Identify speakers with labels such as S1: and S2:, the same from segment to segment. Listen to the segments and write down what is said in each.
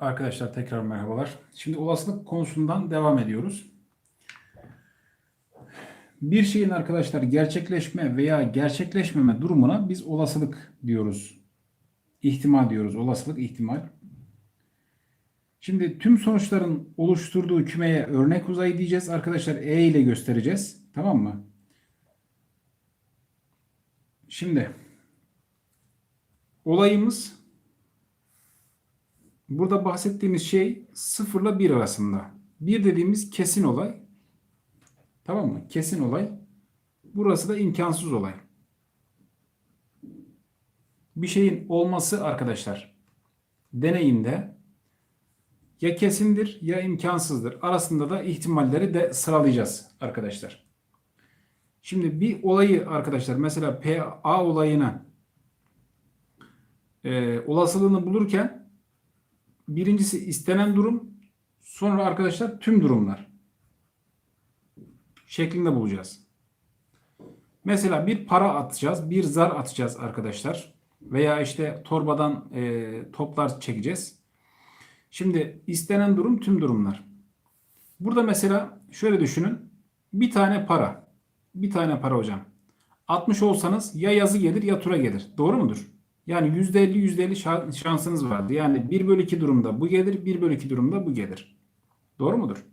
S1: Arkadaşlar tekrar merhabalar. Şimdi olasılık konusundan devam ediyoruz. Bir şeyin arkadaşlar gerçekleşme veya gerçekleşmeme durumuna biz olasılık diyoruz. İhtimal diyoruz. Olasılık, ihtimal. Şimdi tüm sonuçların oluşturduğu kümeye örnek uzayı diyeceğiz. Arkadaşlar E ile göstereceğiz. Tamam mı? Şimdi olayımız Burada bahsettiğimiz şey 0 ile 1 arasında. 1 dediğimiz kesin olay. Tamam mı? Kesin olay. Burası da imkansız olay. Bir şeyin olması arkadaşlar deneyinde ya kesindir ya imkansızdır. Arasında da ihtimalleri de sıralayacağız arkadaşlar. Şimdi bir olayı arkadaşlar mesela PA olayına e, olasılığını bulurken Birincisi istenen durum. Sonra arkadaşlar tüm durumlar. Şeklinde bulacağız. Mesela bir para atacağız. Bir zar atacağız arkadaşlar. Veya işte torbadan e, toplar çekeceğiz. Şimdi istenen durum tüm durumlar. Burada mesela şöyle düşünün. Bir tane para. Bir tane para hocam. 60 olsanız ya yazı gelir ya tura gelir. Doğru mudur? Yani %50 %50 şansınız vardı. Yani 1 bölü 2 durumda bu gelir, 1 bölü 2 durumda bu gelir. Doğru mudur?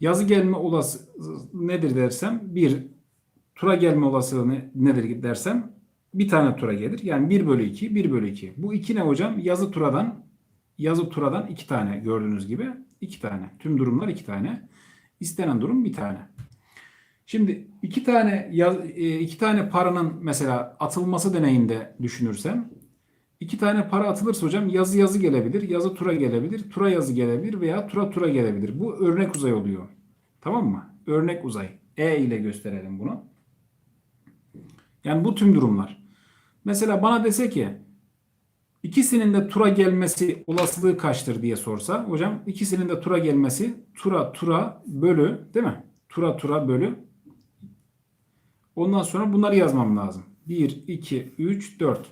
S1: Yazı gelme olası nedir dersem 1 tura gelme olasılığı nedir dersem bir tane tura gelir. Yani 1 bölü 2, 1 bölü 2. Bu 2 ne hocam? Yazı turadan yazı turadan 2 tane gördüğünüz gibi. 2 tane. Tüm durumlar 2 tane. İstenen durum bir tane. Şimdi iki tane e, iki tane paranın mesela atılması deneyinde düşünürsem iki tane para atılırsa hocam yazı yazı gelebilir, yazı tura gelebilir, tura yazı gelebilir veya tura tura gelebilir. Bu örnek uzay oluyor. Tamam mı? Örnek uzay. E ile gösterelim bunu. Yani bu tüm durumlar. Mesela bana dese ki ikisinin de tura gelmesi olasılığı kaçtır diye sorsa hocam ikisinin de tura gelmesi tura tura bölü değil mi? Tura tura bölü Ondan sonra bunları yazmam lazım. 1, 2, 3, 4.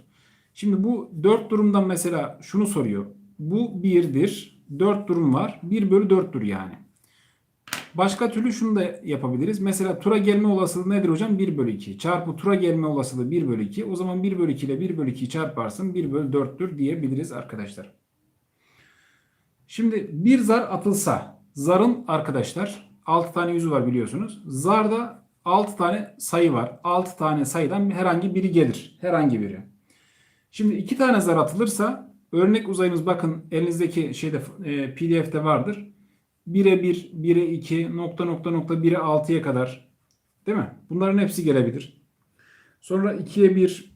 S1: Şimdi bu 4 durumdan mesela şunu soruyor. Bu 1'dir. 4 durum var. 1 bölü 4'tür yani. Başka türlü şunu da yapabiliriz. Mesela tura gelme olasılığı nedir hocam? 1 bölü 2. Çarpı tura gelme olasılığı 1 bölü 2. O zaman 1 bölü 2 ile 1 bölü 2'yi çarparsın 1 bölü 4'tür diyebiliriz arkadaşlar. Şimdi bir zar atılsa zarın arkadaşlar 6 tane yüzü var biliyorsunuz. Zarda 6 tane sayı var. 6 tane sayıdan herhangi biri gelir. Herhangi biri. Şimdi 2 tane zar atılırsa örnek uzayımız bakın elinizdeki şeyde e, PDF'de vardır. 1'e 1, 1'e 2, nokta nokta nokta 1'e 6'ya kadar. Değil mi? Bunların hepsi gelebilir. Sonra 2'ye 1,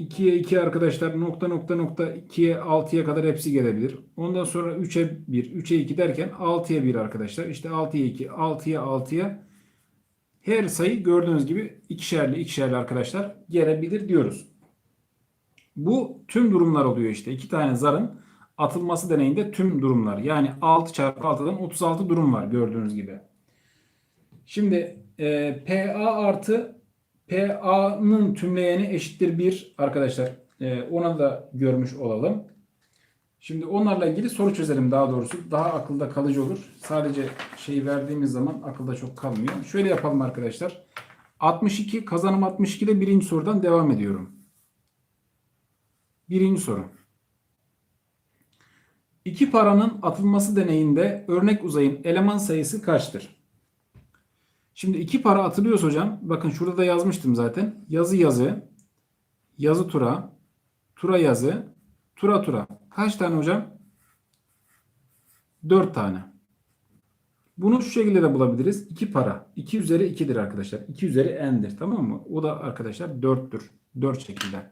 S1: 2'ye 2 arkadaşlar nokta nokta nokta 2'ye 6'ya kadar hepsi gelebilir. Ondan sonra 3'e 1, 3'e 2 derken 6'ya 1 arkadaşlar. İşte 6'ya 2, 6'ya 6'ya her sayı gördüğünüz gibi ikişerli ikişerli arkadaşlar gelebilir diyoruz. Bu tüm durumlar oluyor işte. İki tane zarın atılması deneyinde tüm durumlar. Yani 6 çarpı 6'dan 36 durum var gördüğünüz gibi. Şimdi e, PA artı PA'nın tümleyeni eşittir 1 arkadaşlar. E, ona da görmüş olalım. Şimdi onlarla ilgili soru çözelim daha doğrusu. Daha akılda kalıcı olur. Sadece şeyi verdiğimiz zaman akılda çok kalmıyor. Şöyle yapalım arkadaşlar. 62 kazanım 62 ile birinci sorudan devam ediyorum. Birinci soru. İki paranın atılması deneyinde örnek uzayın eleman sayısı kaçtır? Şimdi iki para atılıyoruz hocam. Bakın şurada da yazmıştım zaten. Yazı yazı, yazı tura, tura yazı, tura tura. Kaç tane hocam? 4 tane. Bunu şu şekilde de bulabiliriz. 2 para. 2 üzeri 2'dir arkadaşlar. 2 üzeri n'dir. Tamam mı? O da arkadaşlar 4'tür. 4 şekilde.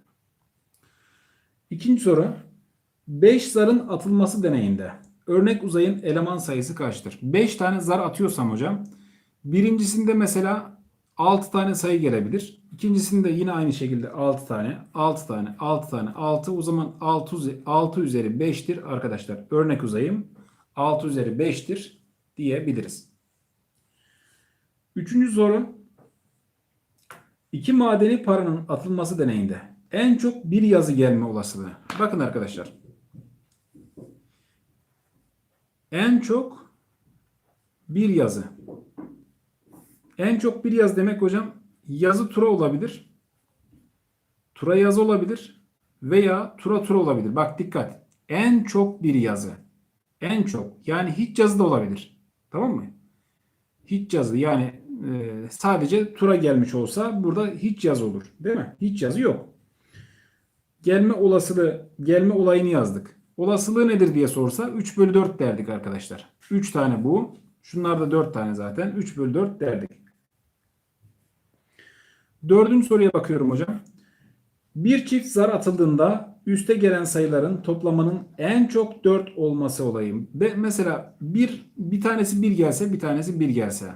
S1: İkinci soru. 5 zarın atılması deneyinde örnek uzayın eleman sayısı kaçtır? 5 tane zar atıyorsam hocam birincisinde mesela 6 tane sayı gelebilir. İkincisinde yine aynı şekilde 6 tane, 6 tane, 6 tane, 6. O zaman 6, 6 üzeri 5'tir arkadaşlar. Örnek uzayım 6 üzeri 5'tir diyebiliriz. Üçüncü soru. İki madeni paranın atılması deneyinde en çok bir yazı gelme olasılığı. Bakın arkadaşlar. En çok bir yazı. En çok bir yazı demek hocam yazı tura olabilir. Tura yazı olabilir. Veya tura tura olabilir. Bak dikkat. En çok bir yazı. En çok. Yani hiç yazı da olabilir. Tamam mı? Hiç yazı yani e, sadece tura gelmiş olsa burada hiç yazı olur. Değil mi? Hiç yazı yok. Gelme olasılığı, gelme olayını yazdık. Olasılığı nedir diye sorsa 3 bölü 4 derdik arkadaşlar. 3 tane bu. Şunlar da 4 tane zaten. 3 bölü 4 derdik. Dördüncü soruya bakıyorum hocam. Bir çift zar atıldığında üste gelen sayıların toplamının en çok 4 olması olayım. Ve mesela bir, bir tanesi 1 gelse bir tanesi 1 gelse.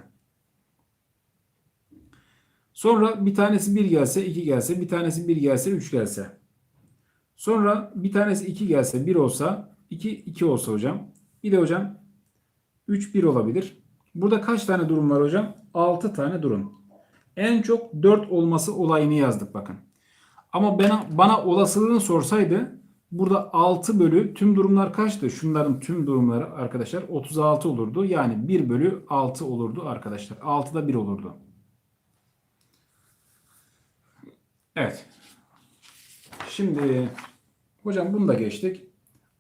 S1: Sonra bir tanesi 1 gelse 2 gelse bir tanesi 1 gelse 3 gelse. Sonra bir tanesi 2 gelse 1 olsa 2 2 olsa hocam. Bir de hocam 3 1 olabilir. Burada kaç tane durum var hocam? 6 tane durum. En çok 4 olması olayını yazdık bakın. Ama bana, bana olasılığını sorsaydı burada 6 bölü tüm durumlar kaçtı? Şunların tüm durumları arkadaşlar 36 olurdu. Yani 1 bölü 6 olurdu arkadaşlar. 6'da 1 olurdu. Evet. Şimdi hocam bunu da geçtik.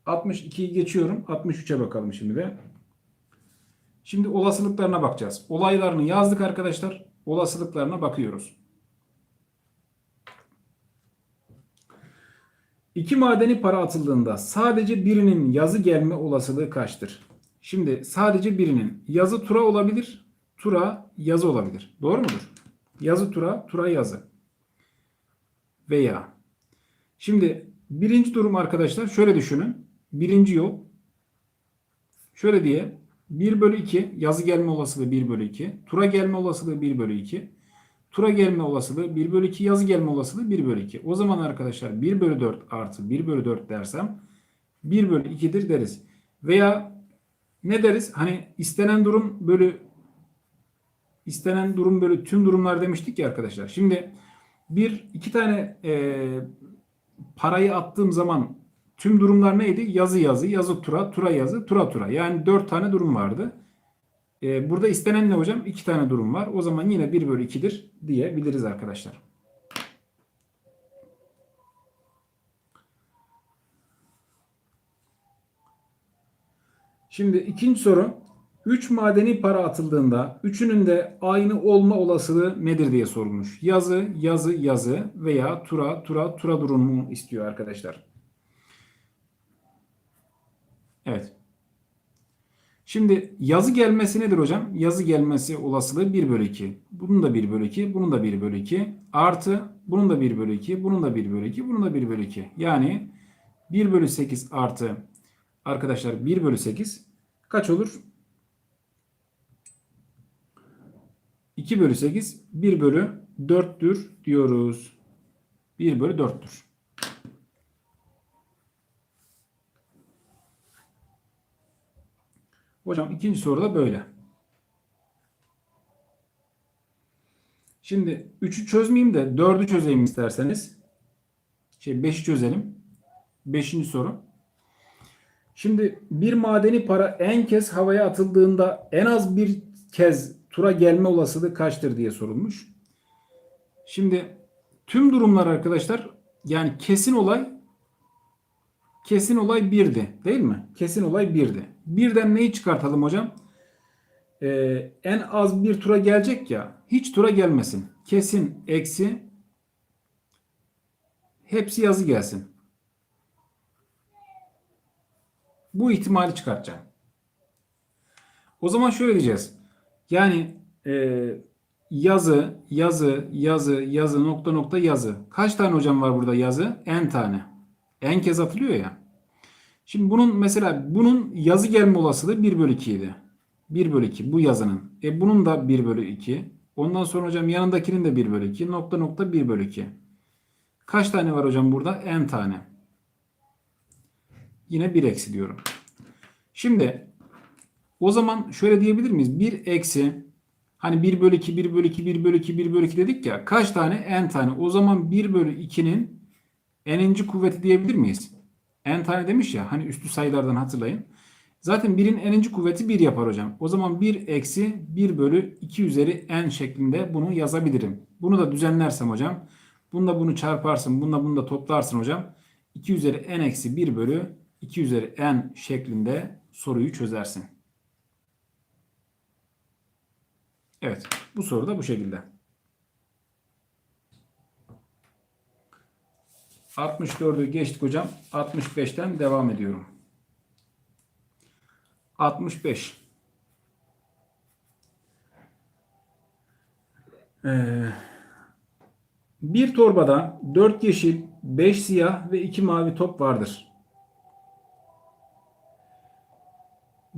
S1: 62'yi geçiyorum. 63'e bakalım şimdi de. Şimdi olasılıklarına bakacağız. Olaylarını yazdık arkadaşlar. Olasılıklarına bakıyoruz. İki madeni para atıldığında sadece birinin yazı gelme olasılığı kaçtır? Şimdi sadece birinin yazı tura olabilir, tura yazı olabilir. Doğru mudur? Yazı tura, tura yazı. Veya. Şimdi birinci durum arkadaşlar şöyle düşünün. Birinci yol. Şöyle diye 1 bölü 2 yazı gelme olasılığı 1 bölü 2. Tura gelme olasılığı 1 bölü 2. Tura gelme olasılığı 1 bölü 2 yazı gelme olasılığı 1 bölü 2. O zaman arkadaşlar 1 bölü 4 artı 1 bölü 4 dersem 1 bölü 2'dir deriz. Veya ne deriz? Hani istenen durum bölü istenen durum bölü tüm durumlar demiştik ya arkadaşlar. Şimdi bir iki tane e, parayı attığım zaman tüm durumlar neydi? Yazı yazı, yazı tura, tura yazı, tura tura. Yani 4 tane durum vardı. Ee, burada istenen ne hocam? 2 tane durum var. O zaman yine 1 bölü 2'dir diyebiliriz arkadaşlar. Şimdi ikinci soru. 3 madeni para atıldığında üçünün de aynı olma olasılığı nedir diye sorulmuş. Yazı, yazı, yazı veya tura, tura, tura durumu istiyor arkadaşlar. Evet. Şimdi yazı gelmesi nedir hocam? Yazı gelmesi olasılığı 1 bölü 2. Bunun da 1 bölü 2. Bunun da 1 bölü 2. Artı bunun da 1 bölü 2. Bunun da 1 bölü 2. Bunun da 1 bölü 2. Yani 1 bölü 8 artı arkadaşlar 1 bölü 8 kaç olur? 2 bölü 8 1 bölü 4'tür diyoruz. 1 bölü 4'tür. Hocam ikinci soru da böyle. Şimdi 3'ü çözmeyeyim de 4'ü çözeyim isterseniz. Şey 5'i çözelim. 5. soru. Şimdi bir madeni para en kez havaya atıldığında en az bir kez tura gelme olasılığı kaçtır diye sorulmuş. Şimdi tüm durumlar arkadaşlar yani kesin olay kesin olay birdi değil mi? Kesin olay birdi. Birden neyi çıkartalım hocam? Ee, en az bir tura gelecek ya. Hiç tura gelmesin. Kesin eksi hepsi yazı gelsin. Bu ihtimali çıkartacağım. O zaman şöyle diyeceğiz. Yani e, yazı, yazı, yazı, yazı, nokta nokta yazı. Kaç tane hocam var burada yazı? En tane. En kez atılıyor ya. Şimdi bunun mesela bunun yazı gelme olasılığı 1 bölü 2 idi. 1 bölü 2 bu yazının. E bunun da 1 bölü 2. Ondan sonra hocam yanındakinin de 1 bölü 2. Nokta nokta 1 bölü 2. Kaç tane var hocam burada? N tane. Yine 1 eksi diyorum. Şimdi o zaman şöyle diyebilir miyiz? 1 eksi hani 1 bölü 2, 1 bölü 2, 1 bölü 2, 1 bölü 2 dedik ya. Kaç tane? N tane. O zaman 1 bölü 2'nin n'inci kuvveti diyebilir miyiz? n tane demiş ya hani üstü sayılardan hatırlayın. Zaten 1'in n'inci kuvveti 1 yapar hocam. O zaman 1 eksi 1 bölü 2 üzeri n şeklinde bunu yazabilirim. Bunu da düzenlersem hocam. Bununla bunu çarparsın. Bununla bunu da toplarsın hocam. 2 üzeri n eksi 1 bölü 2 üzeri n şeklinde soruyu çözersin. Evet. Bu soru da bu şekilde. 64'ü geçtik hocam. 65'ten devam ediyorum. 65. Ee, bir torbada 4 yeşil, 5 siyah ve 2 mavi top vardır.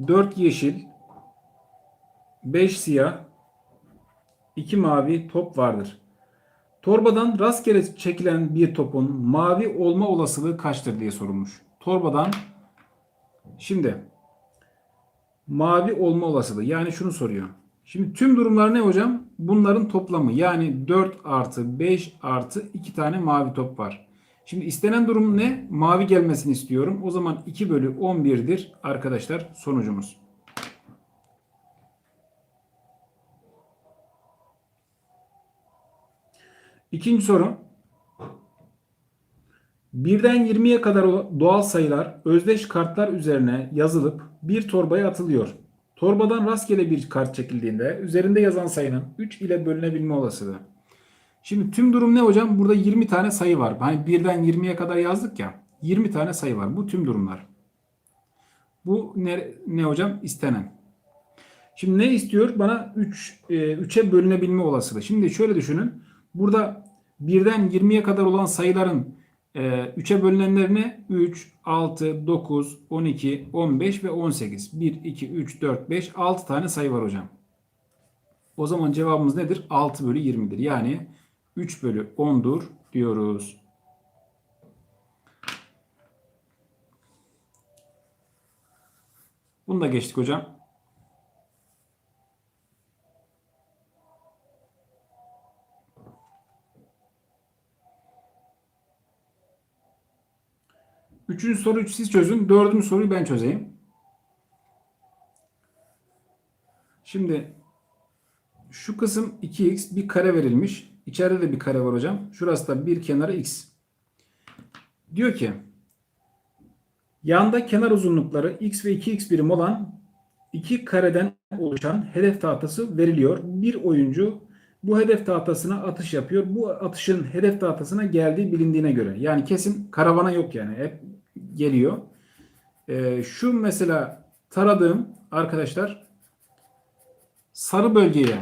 S1: 4 yeşil, 5 siyah, 2 mavi top vardır. Torbadan rastgele çekilen bir topun mavi olma olasılığı kaçtır diye sorulmuş. Torbadan şimdi mavi olma olasılığı yani şunu soruyor. Şimdi tüm durumlar ne hocam? Bunların toplamı yani 4 artı 5 artı 2 tane mavi top var. Şimdi istenen durum ne? Mavi gelmesini istiyorum. O zaman 2 bölü 11'dir arkadaşlar sonucumuz. İkinci soru. Birden 20'ye kadar doğal sayılar özdeş kartlar üzerine yazılıp bir torbaya atılıyor. Torbadan rastgele bir kart çekildiğinde üzerinde yazan sayının 3 ile bölünebilme olasılığı. Şimdi tüm durum ne hocam? Burada 20 tane sayı var. Hani birden 20'ye kadar yazdık ya. 20 tane sayı var. Bu tüm durumlar. Bu ne, ne hocam? İstenen. Şimdi ne istiyor? Bana 3 e, 3'e bölünebilme olasılığı. Şimdi şöyle düşünün. Burada birden 20'ye kadar olan sayıların 3'e bölünenlerine 3, 6, 9, 12, 15 ve 18. 1, 2, 3, 4, 5, 6 tane sayı var hocam. O zaman cevabımız nedir? 6 bölü 20'dir. Yani 3 bölü 10'dur diyoruz. Bunu da geçtik hocam. Üçüncü soruyu siz çözün. Dördüncü soruyu ben çözeyim. Şimdi şu kısım 2x bir kare verilmiş. İçeride de bir kare var hocam. Şurası da bir kenarı x. Diyor ki yanda kenar uzunlukları x ve 2x birim olan iki kareden oluşan hedef tahtası veriliyor. Bir oyuncu bu hedef tahtasına atış yapıyor. Bu atışın hedef tahtasına geldiği bilindiğine göre. Yani kesin karavana yok yani. Hep geliyor. Ee, şu mesela taradığım arkadaşlar sarı bölgeye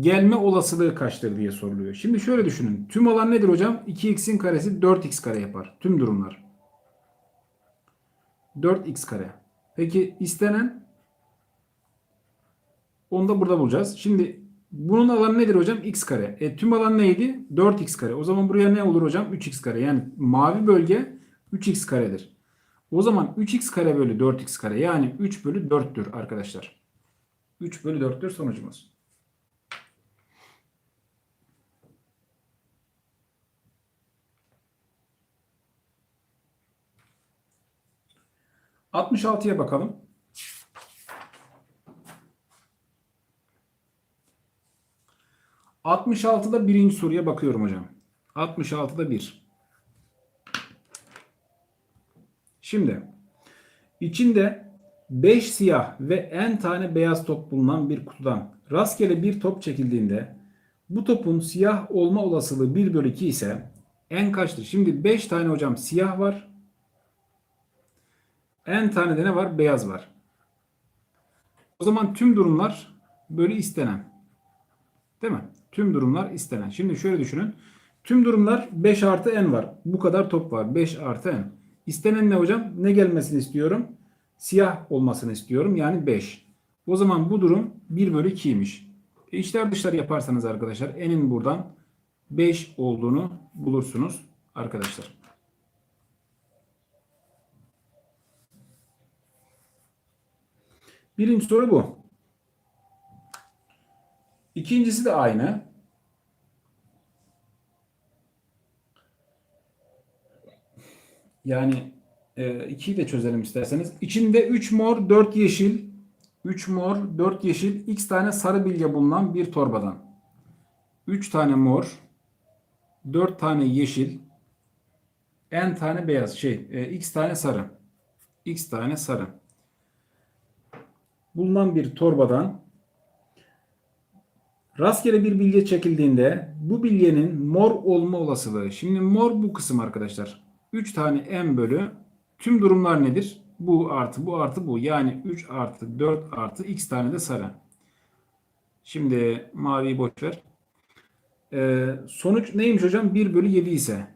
S1: gelme olasılığı kaçtır diye soruluyor. Şimdi şöyle düşünün. Tüm alan nedir hocam? 2x'in karesi 4x kare yapar. Tüm durumlar. 4x kare. Peki istenen onu da burada bulacağız. Şimdi bunun alanı nedir hocam? x kare. E, tüm alan neydi? 4x kare. O zaman buraya ne olur hocam? 3x kare. Yani mavi bölge 3x karedir. O zaman 3x kare bölü 4x kare yani 3 bölü 4'tür arkadaşlar. 3 bölü 4'tür sonucumuz. Altmış altıya bakalım. Altmış altıda birinci soruya bakıyorum hocam. Altmış altıda bir. Şimdi içinde 5 siyah ve n tane beyaz top bulunan bir kutudan rastgele bir top çekildiğinde bu topun siyah olma olasılığı 1 bölü 2 ise n kaçtır? Şimdi 5 tane hocam siyah var. n tane de ne var? Beyaz var. O zaman tüm durumlar bölü istenen. Değil mi? Tüm durumlar istenen. Şimdi şöyle düşünün. Tüm durumlar 5 artı n var. Bu kadar top var. 5 artı n. İstenen ne hocam? Ne gelmesini istiyorum? Siyah olmasını istiyorum. Yani 5. O zaman bu durum 1 bölü 2'ymiş. E içler dışlar yaparsanız arkadaşlar n'in buradan 5 olduğunu bulursunuz arkadaşlar. Birinci soru bu. İkincisi de aynı. Yani E, 2'yi de çözelim isterseniz. İçinde 3 mor, 4 yeşil, 3 mor, 4 yeşil, x tane sarı bilye bulunan bir torbadan. 3 tane mor, 4 tane yeşil, n tane beyaz şey, e, x tane sarı. x tane sarı. Bulunan bir torbadan rastgele bir bilye çekildiğinde bu bilyenin mor olma olasılığı. Şimdi mor bu kısım arkadaşlar. 3 tane n bölü tüm durumlar nedir? Bu artı bu artı bu. Yani 3 artı 4 artı x tane de sarı. Şimdi maviyi boş ver. Ee, sonuç neymiş hocam? 1 bölü 7 ise.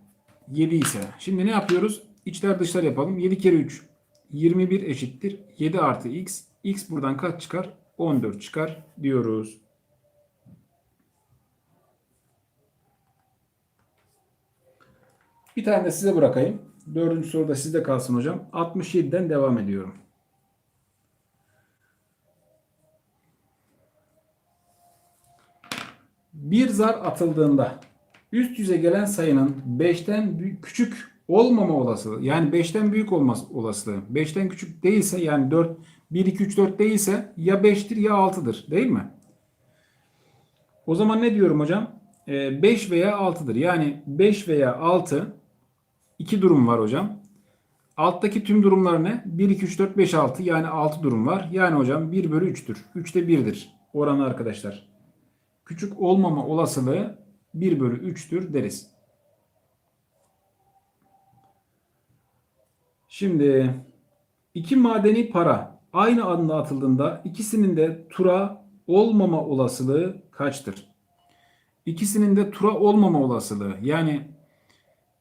S1: 7 ise. Şimdi ne yapıyoruz? İçler dışlar yapalım. 7 kere 3. 21 eşittir. 7 artı x. x buradan kaç çıkar? 14 çıkar diyoruz. Bir tane de size bırakayım. Dördüncü soru da sizde kalsın hocam. 67'den devam ediyorum. Bir zar atıldığında üst yüze gelen sayının 5'ten büyük, küçük olmama olasılığı yani 5'ten büyük olması olasılığı 5'ten küçük değilse yani 4 1 2 3 4 değilse ya 5'tir ya 6'dır değil mi? O zaman ne diyorum hocam? 5 veya 6'dır. Yani 5 veya 6 iki durum var hocam. Alttaki tüm durumlar ne? 1, 2, 3, 4, 5, 6 yani 6 durum var. Yani hocam 1 bölü 3'tür. 3 de 1'dir oranı arkadaşlar. Küçük olmama olasılığı 1 bölü 3'tür deriz. Şimdi iki madeni para aynı anda atıldığında ikisinin de tura olmama olasılığı kaçtır? İkisinin de tura olmama olasılığı yani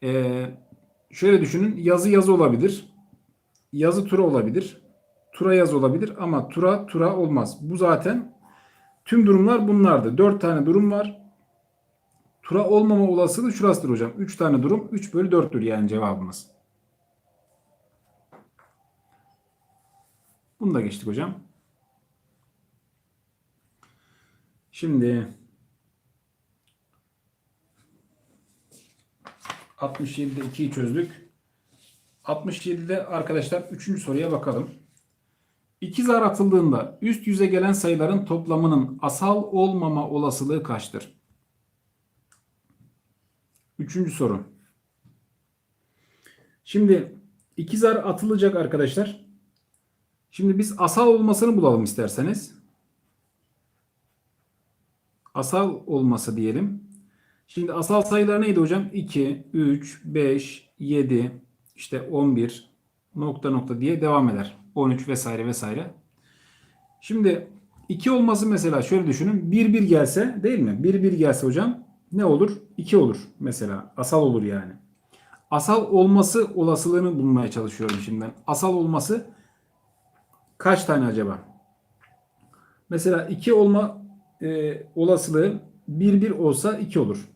S1: e, şöyle düşünün yazı yazı olabilir. Yazı tura olabilir. Tura yazı olabilir ama tura tura olmaz. Bu zaten tüm durumlar bunlardı. Dört tane durum var. Tura olmama olasılığı şurasıdır hocam. Üç tane durum. 3 bölü 4'tür yani cevabımız. Bunu da geçtik hocam. Şimdi 67'de 2'yi çözdük. 67'de arkadaşlar 3. soruya bakalım. İki zar atıldığında üst yüze gelen sayıların toplamının asal olmama olasılığı kaçtır? Üçüncü soru. Şimdi iki zar atılacak arkadaşlar. Şimdi biz asal olmasını bulalım isterseniz. Asal olması diyelim. Şimdi asal sayılar neydi hocam? 2, 3, 5, 7, işte 11 nokta nokta diye devam eder. 13 vesaire vesaire. Şimdi 2 olması mesela şöyle düşünün. 1 1 gelse değil mi? 1 1 gelse hocam ne olur? 2 olur mesela. Asal olur yani. Asal olması olasılığını bulmaya çalışıyorum şimdi ben. Asal olması kaç tane acaba? Mesela 2 olma e, olasılığı 1 1 olsa 2 olur.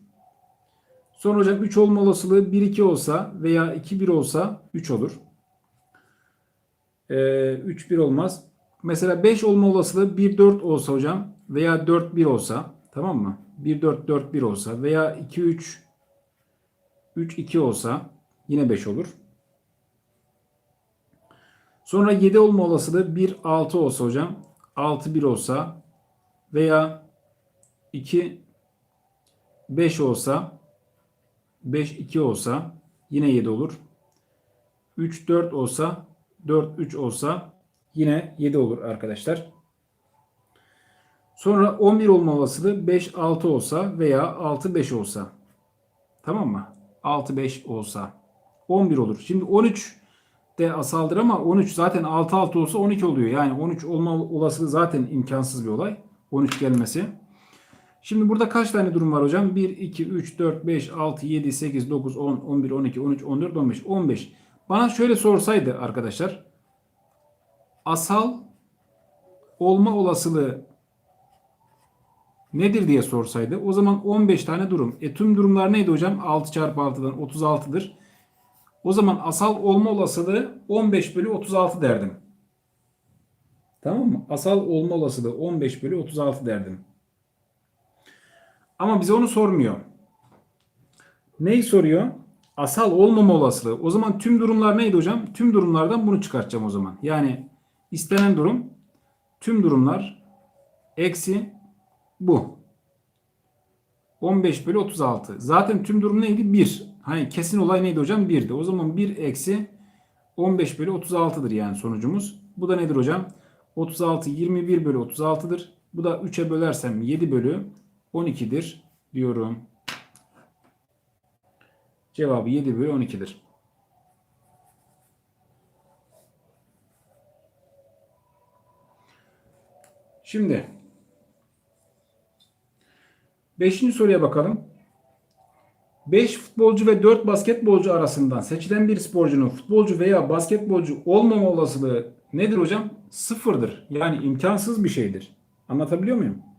S1: Sonra hocam 3 olma olasılığı 1-2 olsa veya 2-1 olsa 3 olur. Ee, 3-1 olmaz. Mesela 5 olma olasılığı 1-4 olsa hocam veya 4-1 olsa tamam mı? 1-4-4-1 olsa veya 2-3 3-2 olsa yine 5 olur. Sonra 7 olma olasılığı 1-6 olsa hocam 6-1 olsa veya 2 5 olsa 5 2 olsa yine 7 olur. 3 4 olsa 4 3 olsa yine 7 olur arkadaşlar. Sonra 11 olma olasılığı 5 6 olsa veya 6 5 olsa. Tamam mı? 6 5 olsa 11 olur. Şimdi 13 de asaldır ama 13 zaten 6 6 olsa 12 oluyor. Yani 13 olma olasılığı zaten imkansız bir olay. 13 gelmesi. Şimdi burada kaç tane durum var hocam? 1, 2, 3, 4, 5, 6, 7, 8, 9, 10, 11, 12, 13, 14, 15, 15. Bana şöyle sorsaydı arkadaşlar. Asal olma olasılığı nedir diye sorsaydı. O zaman 15 tane durum. E tüm durumlar neydi hocam? 6 çarpı 6'dan 36'dır. O zaman asal olma olasılığı 15 bölü 36 derdim. Tamam mı? Asal olma olasılığı 15 bölü 36 derdim. Ama bize onu sormuyor. Neyi soruyor? asal olmama olasılığı. O zaman tüm durumlar neydi hocam? Tüm durumlardan bunu çıkartacağım o zaman. Yani istenen durum tüm durumlar eksi bu. 15 bölü 36. Zaten tüm durum neydi? 1. Hani kesin olay neydi hocam? 1'di. O zaman 1 eksi 15 bölü 36'dır yani sonucumuz. Bu da nedir hocam? 36 21 bölü 36'dır. Bu da 3'e bölersem 7 bölü 12'dir diyorum. Cevabı 7 bölü 12'dir. Şimdi Beşinci soruya bakalım. 5 futbolcu ve 4 basketbolcu arasından seçilen bir sporcunun futbolcu veya basketbolcu olmama olasılığı nedir hocam? Sıfırdır. Yani imkansız bir şeydir. Anlatabiliyor muyum?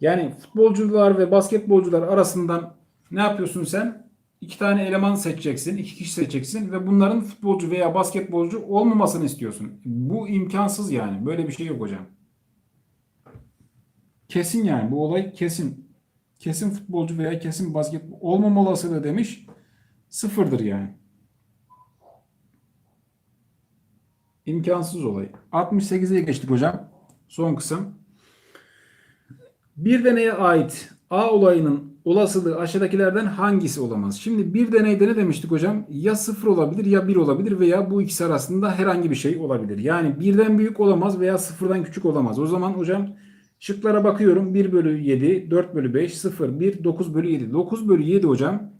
S1: Yani futbolcular ve basketbolcular arasından ne yapıyorsun sen? İki tane eleman seçeceksin, iki kişi seçeceksin ve bunların futbolcu veya basketbolcu olmamasını istiyorsun. Bu imkansız yani. Böyle bir şey yok hocam. Kesin yani. Bu olay kesin kesin futbolcu veya kesin basket olmama olasılığı demiş. Sıfırdır yani. İmkansız olay. 68'e geçtik hocam. Son kısım. Bir deneye ait A olayının olasılığı aşağıdakilerden hangisi olamaz? Şimdi bir deneyde ne demiştik hocam? Ya sıfır olabilir ya bir olabilir veya bu ikisi arasında herhangi bir şey olabilir. Yani birden büyük olamaz veya sıfırdan küçük olamaz. O zaman hocam Şıklara bakıyorum. 1 bölü 7, 4 bölü 5, 0, 1, 9 bölü 7. 9 bölü 7 hocam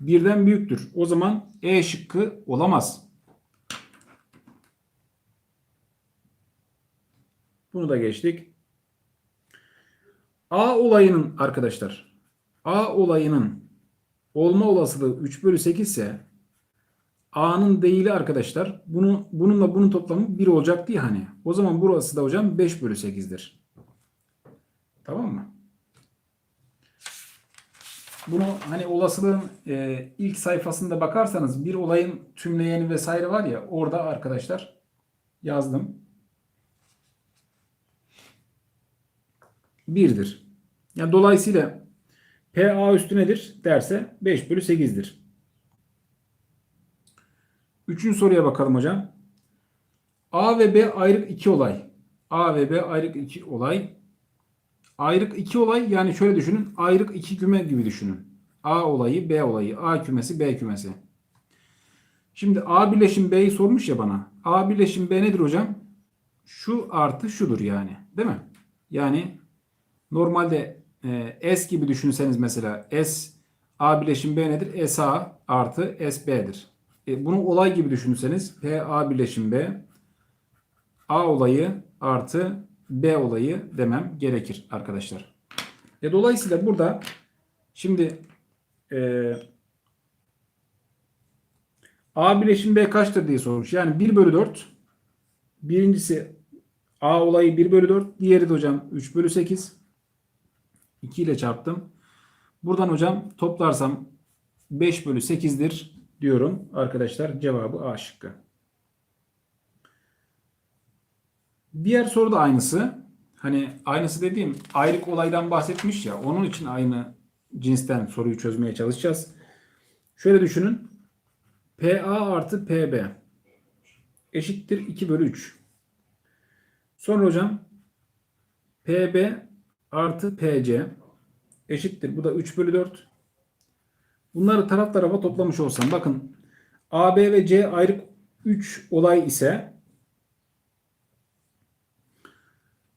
S1: birden büyüktür. O zaman E şıkkı olamaz. Bunu da geçtik. A olayının arkadaşlar A olayının olma olasılığı 3 bölü 8 ise A'nın değili arkadaşlar bunu, bununla bunun toplamı 1 olacaktı ya hani. O zaman burası da hocam 5 bölü 8'dir. Tamam mı? Bunu hani olasılığın e, ilk sayfasında bakarsanız bir olayın tümleyeni vesaire var ya orada arkadaşlar yazdım. Birdir. Yani dolayısıyla PA üstü nedir derse 5 bölü 8'dir. Üçüncü soruya bakalım hocam. A ve B ayrık iki olay. A ve B ayrık iki olay Ayrık iki olay yani şöyle düşünün. Ayrık iki küme gibi düşünün. A olayı, B olayı. A kümesi, B kümesi. Şimdi A birleşim B'yi sormuş ya bana. A birleşim B nedir hocam? Şu artı şudur yani. Değil mi? Yani normalde e, S gibi düşünseniz mesela S A birleşim B nedir? S A artı S B'dir. E, bunu olay gibi düşünseniz P A birleşim B A olayı artı B olayı demem gerekir arkadaşlar. E, dolayısıyla burada şimdi e, A bileşim B kaçtır diye sormuş. Yani 1 bölü 4 birincisi A olayı 1 bölü 4 diğeri de hocam 3 bölü 8 2 ile çarptım. Buradan hocam toplarsam 5 bölü 8'dir diyorum arkadaşlar. Cevabı A şıkkı. Diğer soru da aynısı. Hani aynısı dediğim ayrık olaydan bahsetmiş ya. Onun için aynı cinsten soruyu çözmeye çalışacağız. Şöyle düşünün. PA artı PB eşittir 2 bölü 3. Sonra hocam PB artı PC eşittir. Bu da 3 bölü 4. Bunları taraf tarafa toplamış olsam bakın AB ve C ayrık 3 olay ise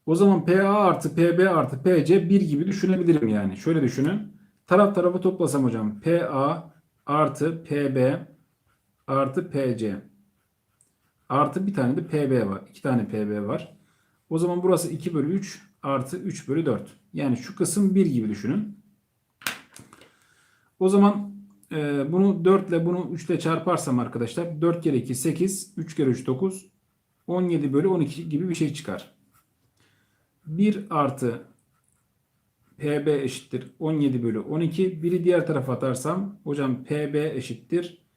S1: O zaman PA artı PB artı PC 1 gibi düşünebilirim yani. Şöyle düşünün. Taraf tarafı toplasam hocam. PA artı PB artı PC. Artı bir tane de PB var. İki tane PB var. O zaman burası 2 bölü 3 artı 3 bölü 4. Yani şu kısım 1 gibi düşünün. O zaman e, bunu 4 ile bunu 3 ile çarparsam arkadaşlar 4 kere 2 8 3 kere 3 9 17 bölü 12 gibi bir şey çıkar. 1 artı PB eşittir 17 bölü 12. Biri diğer tarafa atarsam hocam PB eşittir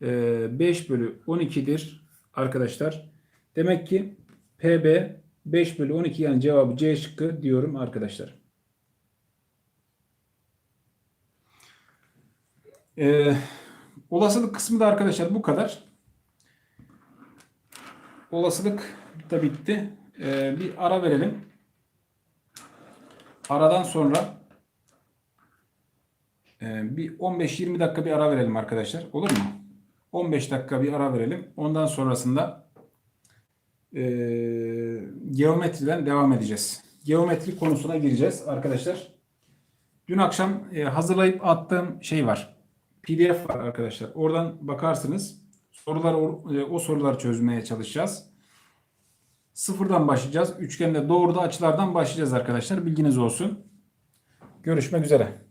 S1: 5 e, bölü 12'dir arkadaşlar. Demek ki PB 5 bölü 12 yani cevabı C şıkkı diyorum arkadaşlar. Ee, olasılık kısmı da arkadaşlar bu kadar. Olasılık da bitti. Ee, bir ara verelim. Aradan sonra e, bir 15-20 dakika bir ara verelim arkadaşlar. Olur mu? 15 dakika bir ara verelim. Ondan sonrasında e, geometriden devam edeceğiz. Geometri konusuna gireceğiz arkadaşlar. Dün akşam e, hazırlayıp attığım şey var. PDF var arkadaşlar. Oradan bakarsınız. Sorular o, e, o soruları çözmeye çalışacağız. Sıfırdan başlayacağız. Üçgende doğruda açılardan başlayacağız arkadaşlar. Bilginiz olsun. Görüşmek üzere.